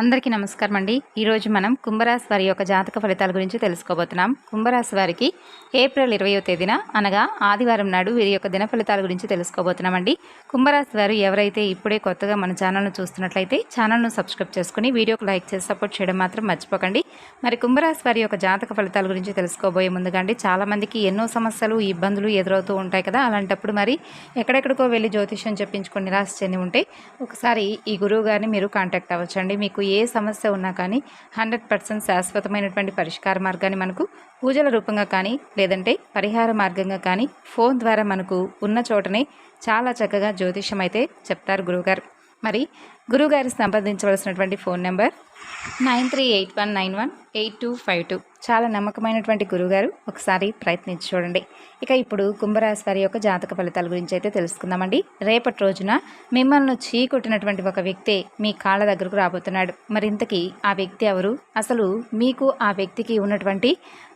అందరికీ నమస్కారం అండి. ఈరోజు మనం కుంభరాశి వారి యొక్క జాతక ఫలితాల గురించి తెలుసుకోబోతున్నాం. కుంభరాశి వారికి ఏప్రిల్ ఇరవయో తేదీన అనగా ఆదివారం నాడు వీరి యొక్క దిన ఫలితాల గురించి తెలుసుకోబోతున్నామండి కుంభరాశి వారు ఎవరైతే ఇప్పుడే కొత్తగా మన ఛానల్ను చూస్తున్నట్లయితే ఛానల్ను సబ్స్క్రైబ్ చేసుకుని వీడియోకి లైక్ చేసి సపోర్ట్ చేయడం మాత్రం మర్చిపోకండి. మరి కుంభరాశి వారి యొక్క జాతక ఫలితాల గురించి తెలుసుకోబోయే ముందుగా అండి చాలామందికి ఎన్నో సమస్యలు ఇబ్బందులు ఎదురవుతూ ఉంటాయి కదా. అలాంటప్పుడు మరి ఎక్కడెక్కడికో వెళ్ళి జ్యోతిష్యం చెప్పించుకొని నిరాశ చెంది ఉంటే ఒకసారి ఈ గురువు గారిని మీరు కాంటాక్ట్ అవ్వచ్చండి. మీకు ఏ సమస్య ఉన్నా కానీ హండ్రెడ్ పర్సెంట్ శాశ్వతమైనటువంటి పరిష్కార మార్గాన్ని మనకు పూజల రూపంగా కానీ లేదంటే పరిహార మార్గంగా కానీ ఫోన్ ద్వారా మనకు ఉన్న చోటనే చాలా చక్కగా జ్యోతిష్యం అయితే చెప్తారు గురువుగారు. మరి గురువుగారు సంప్రదించవలసినటువంటి phone number nine three eight one nine one eight two five two. చాలా నమ్మకమైనటువంటి గురువుగారు ఒకసారి ప్రయత్నించి చూడండి. ఇక ఇప్పుడు కుంభరాశి వారి యొక్క జాతక ఫలితాల గురించి అయితే తెలుసుకుందామండి. రేపటి రోజున మిమ్మల్ని చీకొట్టినటువంటి ఒక వ్యక్తి మీ కాళ్ళ దగ్గరకు రాబోతున్నాడు. మరి ఇంతకీ ఆ వ్యక్తి ఎవరు? అసలు మీకు ఆ వ్యక్తికి ఉన్నటువంటి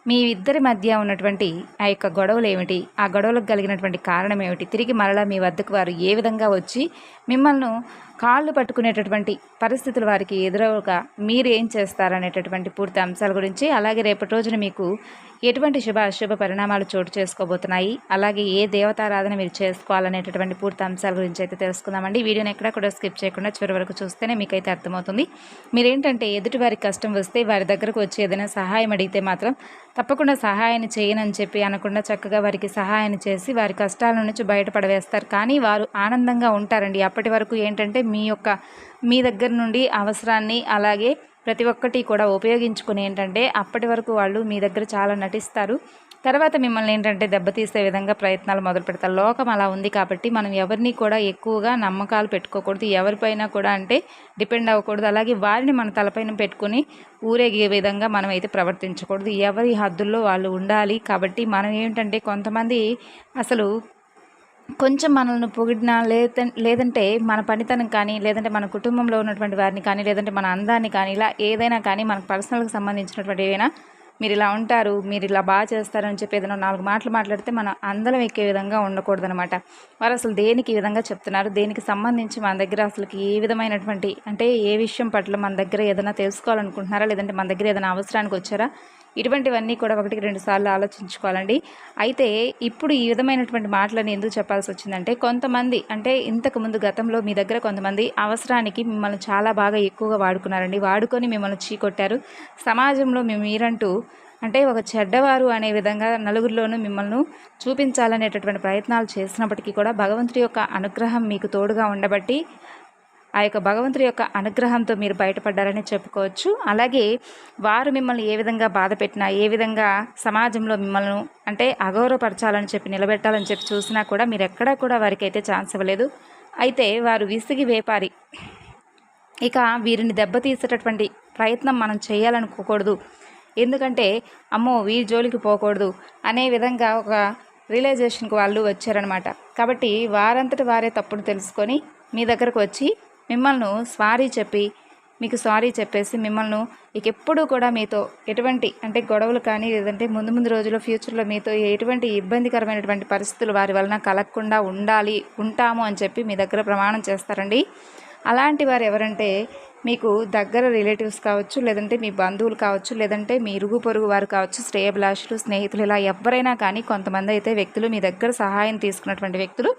మీ ఇద్దరి మధ్య ఉన్నటువంటి ఆ యొక్క గొడవలు ఏమిటి? ఆ గొడవలకు కలిగినటువంటి కారణం ఏమిటి? తిరిగి మరలా మీ వద్దకు వారు ఏ విధంగా వచ్చి మిమ్మల్ని కాళ్ళు పట్టుకునేటటువంటి పరిస్థితులు వారికి ఎదురవగా మీరు ఏం చేస్తారనేటటువంటి పూర్తి అంశాల గురించి అలాగే రేపటి రోజున మీకు ఎటువంటి శుభ అశుభ పరిణామాలు చోటు చేసుకోబోతున్నాయి అలాగే ఏ దేవతారాధన మీరు చేసుకోవాలనేటటువంటి పూర్తి అంశాల గురించి అయితే తెలుసుకుందామండి. వీడియోని ఎక్కడా కూడా స్కిప్ చేయకుండా చివరి వరకు చూస్తేనే మీకైతే అర్థమవుతుంది. మీరేంటంటే ఎదుటి వారికి కష్టం వస్తే వారి దగ్గరకు వచ్చి ఏదైనా సహాయం అడిగితే మాత్రం తప్పకుండా సహాయాన్ని చేయనని చెప్పి అనకుండా చక్కగా వారికి సహాయాన్ని చేసి వారి కష్టాల నుంచి బయటపడవేస్తారు. కానీ వారు ఆనందంగా ఉంటారండి. అప్పటి వరకు ఏంటంటే మీ యొక్క మీ దగ్గర నుండి అవసరాన్ని అలాగే ప్రతి ఒక్కటి కూడా ఉపయోగించుకుని ఏంటంటే అప్పటి వరకు వాళ్ళు మీ దగ్గర చాలా నటిస్తారు. తర్వాత మిమ్మల్ని ఏంటంటే దెబ్బతీసే విధంగా ప్రయత్నాలు మొదలు పెడతారు. లోకం అలా ఉంది కాబట్టి మనం ఎవరిని కూడా ఎక్కువగా నమ్మకాలు పెట్టుకోకూడదు. ఎవరిపైన కూడా అంటే డిపెండ్ అవ్వకూడదు. అలాగే వారిని మన తలపైన పెట్టుకుని ఊరేగే విధంగా మనం అయితే ప్రవర్తించకూడదు. ఎవరి హద్దుల్లో వాళ్ళు ఉండాలి కాబట్టి మనం ఏంటంటే కొంతమంది అసలు కొంచెం మనల్ని పొగిడినా లేద లేదంటే మన పనితనం కానీ లేదంటే మన కుటుంబంలో ఉన్నటువంటి వారిని కానీ లేదంటే మన అందాన్ని కానీ ఇలా ఏదైనా కానీ మనకు పర్సనల్కి సంబంధించినటువంటి ఏదైనా మీరు ఇలా ఉంటారు మీరు ఇలా బాగా చేస్తారని చెప్పి ఏదైనా నాలుగు మాటలు మాట్లాడితే మన అందరం ఎక్కే విధంగా ఉండకూడదనమాట వారు అసలు దేనికి ఈ విధంగా చెప్తున్నారు? దేనికి సంబంధించి మన దగ్గర అసలుకి ఏ విధమైనటువంటి అంటే ఏ విషయం పట్ల మన దగ్గర ఏదైనా తెలుసుకోవాలనుకుంటున్నారా? లేదంటే మన దగ్గర ఏదైనా అవసరానికి వచ్చారా? ఇటువంటివన్నీ కూడా ఒకటికి రెండు సార్లు ఆలోచించుకోవాలండి. అయితే ఇప్పుడు ఈ విధమైనటువంటి మాటలను ఎందుకు చెప్పాల్సి వచ్చిందంటే కొంతమంది అంటే ఇంతకు ముందు గతంలో మీ దగ్గర కొంతమంది అవసరానికి మిమ్మల్ని చాలా బాగా ఎక్కువగా వాడుకున్నారండి. వాడుకొని మిమ్మల్ని చీకొట్టారు. సమాజంలో మేము మీరంటూ అంటే ఒక చెడ్డవారు అనే విధంగా నలుగురిలోనూ మిమ్మల్ని చూపించాలనేటటువంటి ప్రయత్నాలు చేసినప్పటికీ కూడా భగవంతుడి యొక్క అనుగ్రహం మీకు తోడుగా ఉండబట్టి ఆ యొక్క భగవంతుడి యొక్క అనుగ్రహంతో మీరు బయటపడ్డారని చెప్పుకోవచ్చు. అలాగే వారు మిమ్మల్ని ఏ విధంగా బాధ పెట్టినా ఏ విధంగా సమాజంలో మిమ్మల్ని అంటే అగౌరవపరచాలని చెప్పి నిలబెట్టాలని చెప్పి చూసినా కూడా మీరు ఎక్కడా కూడా వారికి అయితే ఛాన్స్ ఇవ్వలేదు. అయితే వారు విసిగి వేపారి. ఇక వీరిని దెబ్బతీసేటటువంటి ప్రయత్నం మనం చేయాలనుకోకూడదు. ఎందుకంటే అమ్మో వీరి జోలికి పోకూడదు అనే విధంగా ఒక రియలైజేషన్కి వాళ్ళు వచ్చారనమాట కాబట్టి వారంతటి వారే తప్పును తెలుసుకొని మీ దగ్గరకు వచ్చి మిమ్మల్ని సారీ చెప్పి మీకు సారీ చెప్పేసి మిమ్మల్ని ఇక ఎప్పుడూ కూడా మీతో ఎటువంటి అంటే గొడవలు కానీ లేదంటే ముందు ముందు రోజుల్లో ఫ్యూచర్లో మీతో ఎటువంటి ఇబ్బందికరమైనటువంటి పరిస్థితులు వారి వలన కలగకుండా ఉండాలి ఉంటాము అని చెప్పి మీ దగ్గర ప్రమాణం చేస్తారండి. అలాంటి వారు ఎవరంటే మీకు దగ్గర రిలేటివ్స్ కావచ్చు లేదంటే మీ బంధువులు కావచ్చు లేదంటే మీ ఇరుగు పొరుగు వారు కావచ్చు శ్రేయభిలాషులు స్నేహితులు ఇలా ఎవరైనా కానీ కొంతమంది అయితే వ్యక్తులు మీ దగ్గర సహాయం తీసుకున్నటువంటి వ్యక్తులు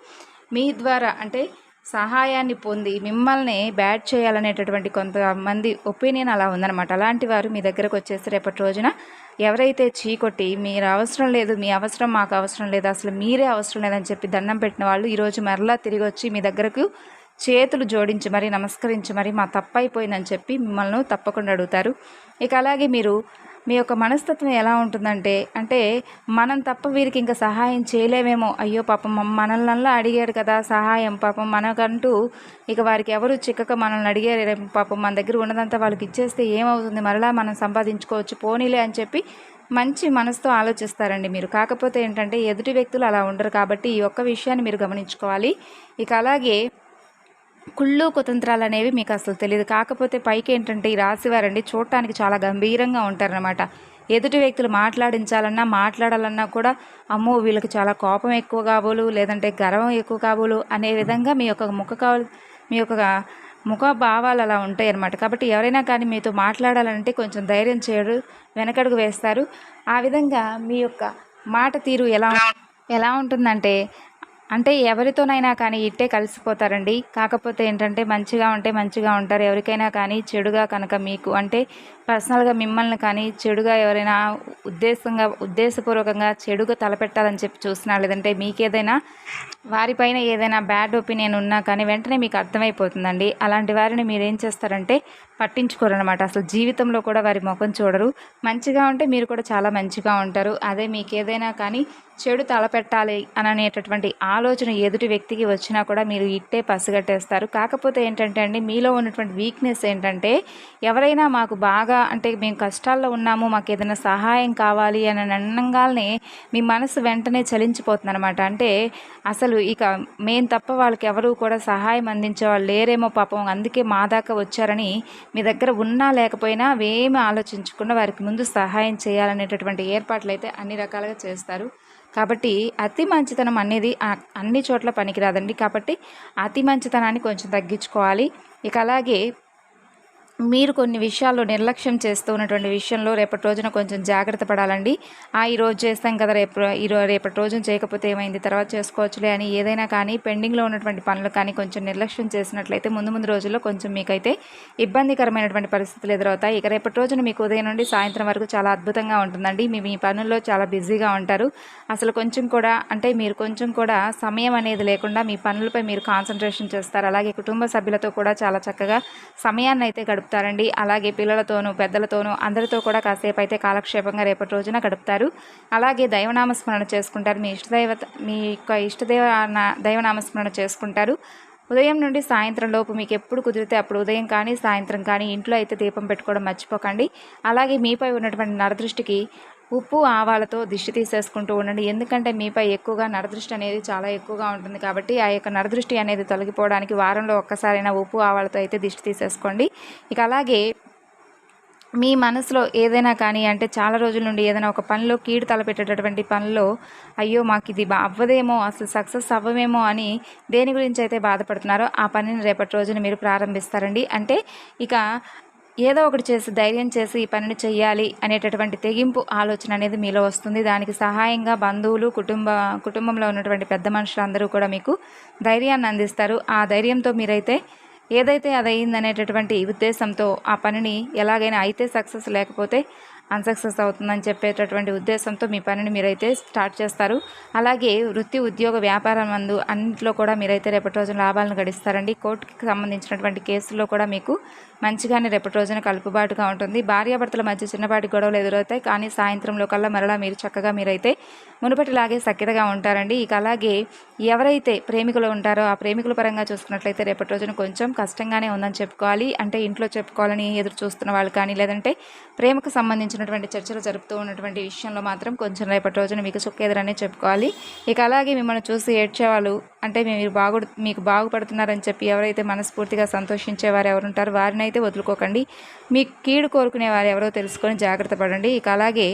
మీ ద్వారా అంటే సహాయాన్ని పొంది మిమ్మల్ని బ్యాడ్ చేయాలనేటటువంటి కొంతమంది ఒపీనియన్ అలా ఉందన్నమాట. అలాంటి వారు మీ దగ్గరకు వచ్చేసి రేపటి రోజున ఎవరైతే చీకొట్టి మీరు అవసరం లేదు మీ అవసరం మాకు అవసరం లేదు అసలు మీరే అవసరం లేదని చెప్పి దండం పెట్టిన వాళ్ళు ఈరోజు మరలా తిరిగి వచ్చి మీ దగ్గరకు చేతులు జోడించి మరి నమస్కరించి మరి మా తప్పైపోయిందని చెప్పి మిమ్మల్ని తప్పకుండా అడుగుతారు. ఇక అలాగే మీరు మీ యొక్క మనస్తత్వం ఎలా ఉంటుందంటే అంటే మనం తప్ప వీరికి ఇంకా సహాయం చేయలేమేమో. అయ్యో పాపం మనల్నల్లా అడిగారు కదా సహాయం. పాపం మనకంటూ ఇక వారికి ఎవరు చిక్కక మనల్ని అడిగారు. పాపం మన దగ్గర ఉన్నదంతా వాళ్ళకి ఇచ్చేస్తే ఏమవుతుంది? మరలా మనం సంపాదించుకోవచ్చు. పోనీలే అని చెప్పి మంచి మనసుతో ఆలోచిస్తారండి మీరు. కాకపోతే ఏంటంటే ఎదుటి వ్యక్తులు అలా ఉండరు కాబట్టి ఈ ఒక్క విషయాన్ని మీరు గమనించుకోవాలి. ఇక అలాగే కుళ్ళు కుతంత్రాలు అనేవి మీకు అసలు తెలియదు కాకపోతే పైకి ఏంటంటే ఈ రాశివారండి చూడటానికి చాలా గంభీరంగా ఉంటారనమాట ఎదుటి వ్యక్తులు మాట్లాడించాలన్నా మాట్లాడాలన్నా కూడా అమ్మో వీళ్ళకి చాలా కోపం ఎక్కువ కాబోలు లేదంటే గర్వం ఎక్కువ కాబోలు అనే విధంగా మీ యొక్క ముఖ మీ యొక్క ముఖ భావాలు అలా ఉంటాయి అన్నమాట కాబట్టి ఎవరైనా కానీ మీతో మాట్లాడాలంటే కొంచెం ధైర్యం చేయరు వెనకడుగు వేస్తారు. ఆ విధంగా మీ యొక్క మాట తీరు ఎలా ఎలా ఉంటుందంటే అంటే ఎవరితోనైనా కానీ ఇట్టే కలిసిపోతారండి. కాకపోతే ఏంటంటే మంచిగా ఉంటే మంచిగా ఉంటారు. ఎవరికైనా కానీ చెడుగా కనుక మీకు అంటే పర్సనల్గా మిమ్మల్ని కానీ చెడుగా ఎవరైనా ఉద్దేశంగా ఉద్దేశపూర్వకంగా చెడుగా తలపెట్టాలని చెప్పి చూసినా లేదంటే మీకేదైనా వారిపైన ఏదైనా బ్యాడ్ ఒపీనియన్ ఉన్నా కానీ వెంటనే మీకు అర్థమైపోతుందండి. అలాంటి వారిని మీరు ఏం చేస్తారంటే పట్టించుకోరు అనమాట అసలు జీవితంలో కూడా వారి ముఖం చూడరు. మంచిగా ఉంటే మీరు కూడా చాలా మంచిగా ఉంటారు. అదే మీకు ఏదైనా కానీ చెడు తలపెట్టాలి అననేటటువంటి అనేటటువంటి ఆలోచన ఎదుటి వ్యక్తికి వచ్చినా కూడా మీరు ఇట్టే పసిగట్టేస్తారు. కాకపోతే ఏంటంటే అండి మీలో ఉన్నటువంటి వీక్నెస్ ఏంటంటే ఎవరైనా మాకు బాగా అంటే మేము కష్టాల్లో ఉన్నాము మాకు ఏదైనా సహాయం కావాలి అని అనగానే మీ మనసు వెంటనే చలించిపోతుంది అనమాట అంటే అసలు ఇక మేము తప్ప వాళ్ళకి ఎవరు కూడా సహాయం అందించే వాళ్ళు లేరేమో పాపం అందుకే మా దాకా వచ్చారని మీ దగ్గర ఉన్నా లేకపోయినా అవేమి ఆలోచించకుండా వారికి ముందు సహాయం చేయాలనేటటువంటి ఏర్పాట్లు అయితే అన్ని రకాలుగా చేస్తారు. కాబట్టి అతి మంచితనం అనేది అన్ని చోట్ల పనికిరాదండి. కాబట్టి అతి మంచితనాన్ని కొంచెం తగ్గించుకోవాలి. ఇక అలాగే మీరు కొన్ని విషయాల్లో నిర్లక్ష్యం చేస్తూ ఉన్నటువంటి విషయంలో రేపటి రోజున కొంచెం జాగ్రత్త పడాలండి. ఆ ఈరోజు చేస్తాం కదా రేపు ఈ రేపటి రోజున చేయకపోతే ఏమైంది? తర్వాత చేసుకోవచ్చులే అని ఏదైనా కానీ పెండింగ్లో ఉన్నటువంటి పనులు కానీ కొంచెం నిర్లక్ష్యం చేసినట్లయితే ముందు ముందు రోజుల్లో కొంచెం మీకైతే ఇబ్బందికరమైనటువంటి పరిస్థితులు ఎదురవుతాయి. ఇక రేపటి రోజున మీకు ఉదయం నుండి సాయంత్రం వరకు చాలా అద్భుతంగా ఉంటుందండి. మీ మీ పనుల్లో చాలా బిజీగా ఉంటారు. అసలు కొంచెం కూడా అంటే మీరు కొంచెం కూడా సమయం అనేది లేకుండా మీ పనులపై మీరు కాన్సన్ట్రేషన్ చేస్తారు. అలాగే కుటుంబ సభ్యులతో కూడా చాలా చక్కగా సమయాన్ని అయితే గడుపు గడుపుతారండి అలాగే పిల్లలతోనూ పెద్దలతోనూ అందరితో కూడా కాసేపు అయితే కాలక్షేపంగా రేపటి రోజున గడుపుతారు. అలాగే దైవనామస్మరణ చేసుకుంటారు. మీ ఇష్టదైవత మీ యొక్క ఇష్టదేవ నా- దైవనామస్మరణ చేసుకుంటారు. ఉదయం నుండి సాయంత్రం లోపు మీకు ఎప్పుడు కుదిరితే అప్పుడు ఉదయం కానీ సాయంత్రం కానీ ఇంట్లో అయితే దీపం పెట్టుకోవడం మర్చిపోకండి. అలాగే మీపై ఉన్నటువంటి నరదృష్టికి ఉప్పు ఆవాలతో దిష్టి తీసేసుకుంటూ ఉండండి. ఎందుకంటే మీపై ఎక్కువగా నరదృష్టి అనేది చాలా ఎక్కువగా ఉంటుంది కాబట్టి ఆ యొక్క నరదృష్టి అనేది తొలగిపోవడానికి వారంలో ఒక్కసారైనా ఉప్పు ఆవాలతో అయితే దిష్టి తీసేసుకోండి. ఇక అలాగే మీ మనసులో ఏదైనా కానీ అంటే చాలా రోజుల నుండి ఏదైనా ఒక పనిలో కీడు తలపెట్టేటటువంటి పనిలో అయ్యో మాకు ఇది బా- అవ్వదేమో అసలు సక్సెస్ అవ్వమేమో అని దేని గురించి అయితే బాధపడుతున్నారో ఆ పనిని రేపటి రోజున మీరు ప్రారంభిస్తారండి. అంటే ఇక ఏదో ఒకటి చేసి ధైర్యం చేసి ఈ పనిని చేయాలి అనేటటువంటి తెగింపు ఆలోచన అనేది మీలో వస్తుంది. దానికి సహాయంగా బంధువులు కుటుంబ కుటుంబంలో ఉన్నటువంటి పెద్ద మనుషులందరూ కూడా మీకు ధైర్యాన్ని అందిస్తారు. ఆ ధైర్యంతో మీరైతే ఏదైతే అది అయిందనేటటువంటి ఉద్దేశంతో ఆ పనిని ఎలాగైనా అయితే సక్సెస్ లేకపోతే అన్సక్సెస్ అవుతుందని చెప్పేటటువంటి ఉద్దేశంతో మీ పనిని మీరైతే స్టార్ట్ చేస్తారు. అలాగే వృత్తి ఉద్యోగ వ్యాపారం మందు అన్నింటిలో కూడా మీరైతే రేపటి రోజున లాభాలను గడిస్తారండి. కోర్టుకి సంబంధించినటువంటి కేసుల్లో కూడా మీకు మంచిగానే రేపటి రోజున కలుపుబాటుగా ఉంటుంది. భార్యాభర్తల మధ్య చిన్నపాటి గొడవలు ఎదురవుతాయి. కానీ సాయంత్రంలో కల్లా మరలా మీరు చక్కగా మీరైతే మునుపటిలాగే సఖ్యతగా ఉంటారండి. ఇక అలాగే ఎవరైతే ప్రేమికులు ఉంటారో ఆ ప్రేమికుల పరంగా చూసుకున్నట్లయితే రేపటి రోజున కొంచెం కష్టంగానే ఉందని చెప్పుకోవాలి. అంటే ఇంట్లో చెప్పుకోవాలని ఎదురు చూస్తున్న వాళ్ళు కానీ లేదంటే ప్రేమకు సంబంధించినటువంటి చర్చలు జరుపుతూ ఉన్నటువంటి విషయంలో మాత్రం కొంచెం రేపటి రోజున మీకు చుక్కెదురనే చెప్పుకోవాలి. ఇక అలాగే మిమ్మల్ని చూసి ఏడ్చేవాళ్ళు అంటే మీరు బాగు మీకు బాగుపడుతున్నారని చెప్పి ఎవరైతే మనస్ఫూర్తిగా సంతోషించేవారు ఎవరు ఉంటారో వారినైతే వదులుకోకండి. మీ కీడు కోరుకునే వారు ఎవరో తెలుసుకొని జాగ్రత్త పడండి. ఇక అలాగే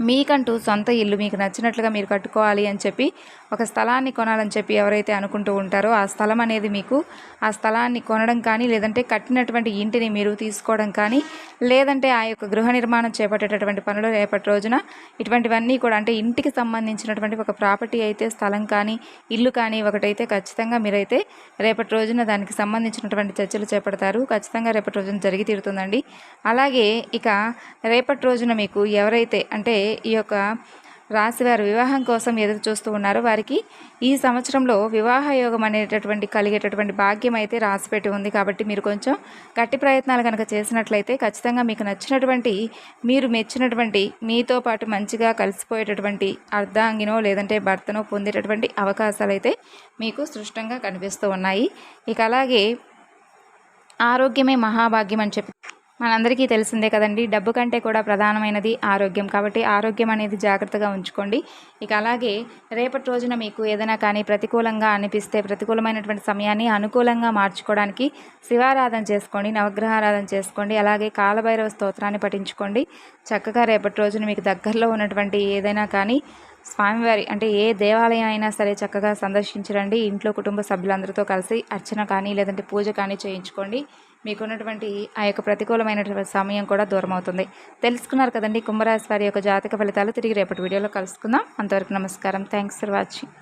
మీకంటూ సొంత ఇల్లు మీకు నచ్చినట్లుగా మీరు కట్టుకోవాలి అని చెప్పి ఒక స్థలాన్ని కొనాలని చెప్పి ఎవరైతే అనుకుంటూ ఉంటారో ఆ స్థలం అనేది మీకు ఆ స్థలాన్ని కొనడం కానీ లేదంటే కట్టినటువంటి ఇంటిని మీరు తీసుకోవడం కానీ లేదంటే ఆ యొక్క గృహ నిర్మాణం చేపట్టేటటువంటి పనులు రేపటి రోజున ఇటువంటివన్నీ కూడా అంటే ఇంటికి సంబంధించినటువంటి ఒక ప్రాపర్టీ అయితే స్థలం కానీ ఇల్లు కానీ ఒకటైతే ఖచ్చితంగా మీరైతే రేపటి రోజున దానికి సంబంధించినటువంటి చర్చలు చేపడతారు. ఖచ్చితంగా రేపటి రోజున జరిగి తీరుతుందండి. అలాగే ఇక రేపటి రోజున మీకు ఎవరైతే అంటే ఈ యొక్క రాశివారు వివాహం కోసం ఎదురు చూస్తూ ఉన్నారు. వారికి ఈ సంవత్సరంలో వివాహ యోగం అనేటటువంటి కలిగేటటువంటి భాగ్యం అయితే రాసిపెట్టి ఉంది. కాబట్టి మీరు కొంచెం గట్టి ప్రయత్నాలు కనుక చేసినట్లయితే ఖచ్చితంగా మీకు నచ్చినటువంటి మీరు మెచ్చినటువంటి మీతో పాటు మంచిగా కలిసిపోయేటటువంటి అర్ధాంగినో లేదంటే భర్తనో పొందేటటువంటి అవకాశాలు అయితే మీకు సృష్టంగా కనిపిస్తూ ఉన్నాయి. ఇక అలాగే ఆరోగ్యమే మహాభాగ్యం అని చెప్పి మనందరికీ తెలిసిందే కదండి డబ్బు కంటే కూడా ప్రధానమైనది ఆరోగ్యం. కాబట్టి ఆరోగ్యం అనేది జాగ్రత్తగా ఉంచుకోండి. ఇక అలాగే రేపటి రోజున మీకు ఏదైనా కానీ ప్రతికూలంగా అనిపిస్తే ప్రతికూలమైనటువంటి సమయాన్ని అనుకూలంగా మార్చుకోవడానికి శివారాధన చేసుకోండి నవగ్రహారాధన చేసుకోండి అలాగే కాలభైరవ స్తోత్రాన్ని పఠించుకోండి. చక్కగా రేపటి రోజున మీకు దగ్గరలో ఉన్నటువంటి ఏదైనా కానీ స్వామివారి అంటే ఏ దేవాలయం అయినా సరే చక్కగా సందర్శించరండి. ఇంట్లో కుటుంబ సభ్యులందరితో కలిసి అర్చన కానీ లేదంటే పూజ కానీ చేయించుకోండి. మీకున్నటువంటి ఆ యొక్క ప్రతికూలమైనటువంటి సమయం కూడా దూరం అవుతుంది తెలుసుకున్నారు కదండి కుంభరాశి వారి యొక్క జాతక ఫలితాలు. తిరిగి రేపటి వీడియోలో కలుసుకుందాం. అంతవరకు నమస్కారం. Thanks for watching